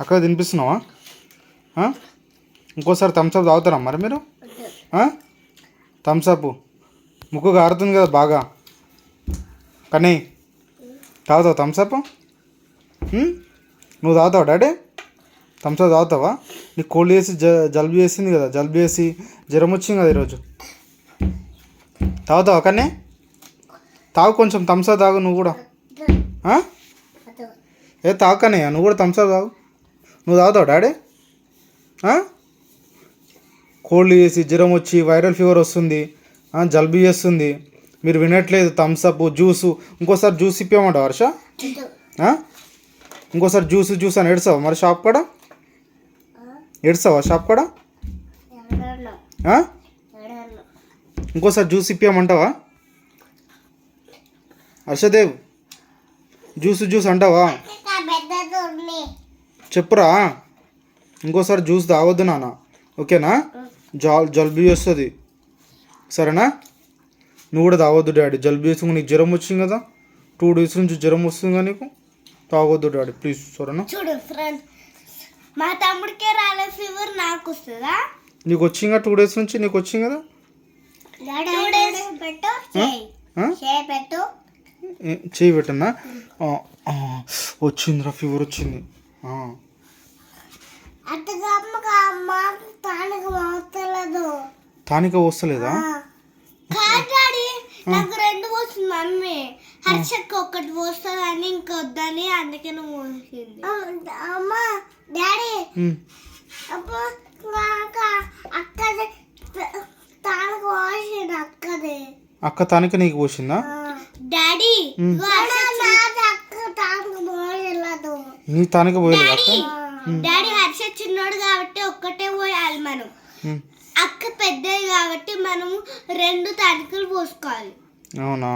అక్కడ తినిపిస్తున్నావా? ఇంకోసారి థమ్స్అప్ తాగుతారా మరి మీరు? థమ్స్అప్ ముక్కు కారుతుంది కదా బాగా. కానీ తాగుతావు థమ్స్అప్ నువ్వు తాగుతావా డాడీ? థమ్స్అప్ తాగుతావా? నీకు కోల్డ్ చేసి జ జలుబు చేసింది కదా జలుబు చేసి జ్వరం వచ్చింది కదా ఈరోజు. తాగుతావా కానీ తాగు కొంచెం థమ్స్అప్ తాగు నువ్వు కూడా. ఏ ఏ కానీ నువ్వు కూడా థమ్స్అప్ తాగు. నువ్వు తాగుతావు డాడీ? కోల్డ్ చేసి జ్వరం వచ్చి వైరల్ ఫీవర్ వస్తుంది. ఆ, జలుబు చేస్తుంది. మీరు వినట్లేదు థమ్స్అప్ జ్యూసు ఇంకోసారి జ్యూస్ ఇప్పామంట వర్ష ఇంకోసారి జ్యూస్ జ్యూస్ అని ఏడుస్తావా? మరి షాప్ కూడా? ఏడుస్తావా షాప్ కూడా? ఇంకోసారి జ్యూస్ ఇప్పామంటావా హర్షదేవ్ జ్యూస్ జ్యూస్ అంటావా? చెప్పురా. ఇంకోసారి జ్యూస్ తాగొద్దు నాన్న. ఓకేనా? జల్ జలుబు చేస్తుంది. సరేనా? నువ్వు కూడా తాగొద్దు డాడీ. జలుబు చేసి నీకు జ్వరం వచ్చింది కదా? టూ డేస్ నుంచి జ్వరం వస్తుంది కదా నీకు? తాగొద్దు డాడీ ప్లీజ్. సరేనా? చూడు ఫ్రెండ్స్ మా తమ్ముడికే రాలే ఫీవర్ నాకు వస్తుందా? నీకు వచ్చింది టూ డేస్ నుంచి? నీకు వచ్చింది కదా? చేయి పెట్టన్నా? వచ్చిందిరా ఫీవర్ వచ్చింది. తానికి వస్తలేదా నాకు రెండు పోస్తుంది మమ్మీ. హర్షక్ ఒకటి పోస్తుంది అని ఇంకొద్దని అందుకే నువ్వు పోసింది. అమ్మ డాడీ. అక్కది తానికి పోసింది అక్కది. అక్క తానిక నీకు పోసిందా? డాడీ ఉమ్. అక్క తానికి పోయలేదు నీ తానిక పోయలేదు అక్క? డాడీ హర్ష చిన్నోడు కాబట్టి ఒక్కటే పోయాలి మనం. అక్క పెద్దది కాబట్టి మనము రెండు తణుకులు పోసుకోవాలి. అవునా?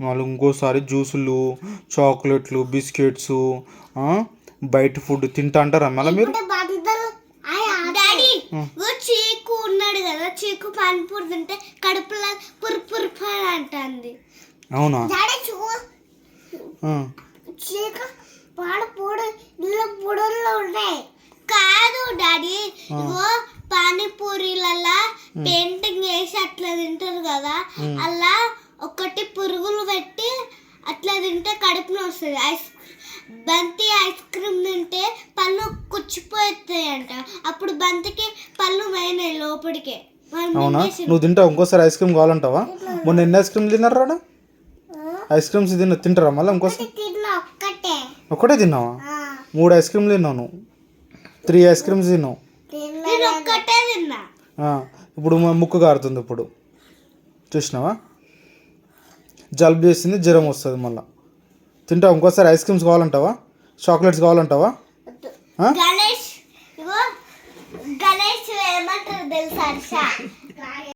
మళ్ళీ ఇంకోసారి జ్యూసులు చాక్లెట్లు బిస్కెట్స్ ఆ, బయట ఫుడ్ తింటా అంటారా మళ్ళీ మీరు? డాడీ ఉం. ఓ చీకు ఉన్నాడు కదా చీకు పానీపూరి తింటే కడుపులో పురు పురు అంటుంది. అవునా? డాడీ చూ ఆ, చీకు వేసి అట్లా తింటారు కదా అలా ఒకటి పురుగులు పెట్టి అట్లా తింటే కడుపున వస్తుంది. ఐస్ బంతి ఐస్ క్రీమ్ తింటే పళ్ళు కుచ్చిపోతాయి అంట అప్పుడు బంతికి పళ్ళు మైనాయి లోపలికే అవునా? నువ్వు తింటావు ఇంకోసారి ఐస్ క్రీమ్ కావాలంటావా? మొన్న ఎన్ని ఐస్ క్రీమ్ తిన్నారా రాడా ఐస్ క్రీమ్స్ తిన్న తింటారా మళ్ళీ ఇంకోసారి? ఒక్కటే. ఒకటే తిన్నావా? మూడు ఐస్ క్రీమ్లు తిన్నావు నువ్వు. త్రీ ఐస్ క్రీమ్స్ తిన్నావు. ఇప్పుడు ముక్కు కారుతుంది ఇప్పుడు. చూసినావా? జలుబు చేసింది జ్వరం వస్తుంది మళ్ళీ. తింటావు? ఇంకోసారి ఐస్ క్రీమ్స్ కావాలంటావా? చాక్లెట్స్ కావాలంటావా? గణేష్ గణేష్ ఏమంటారు తెలుసా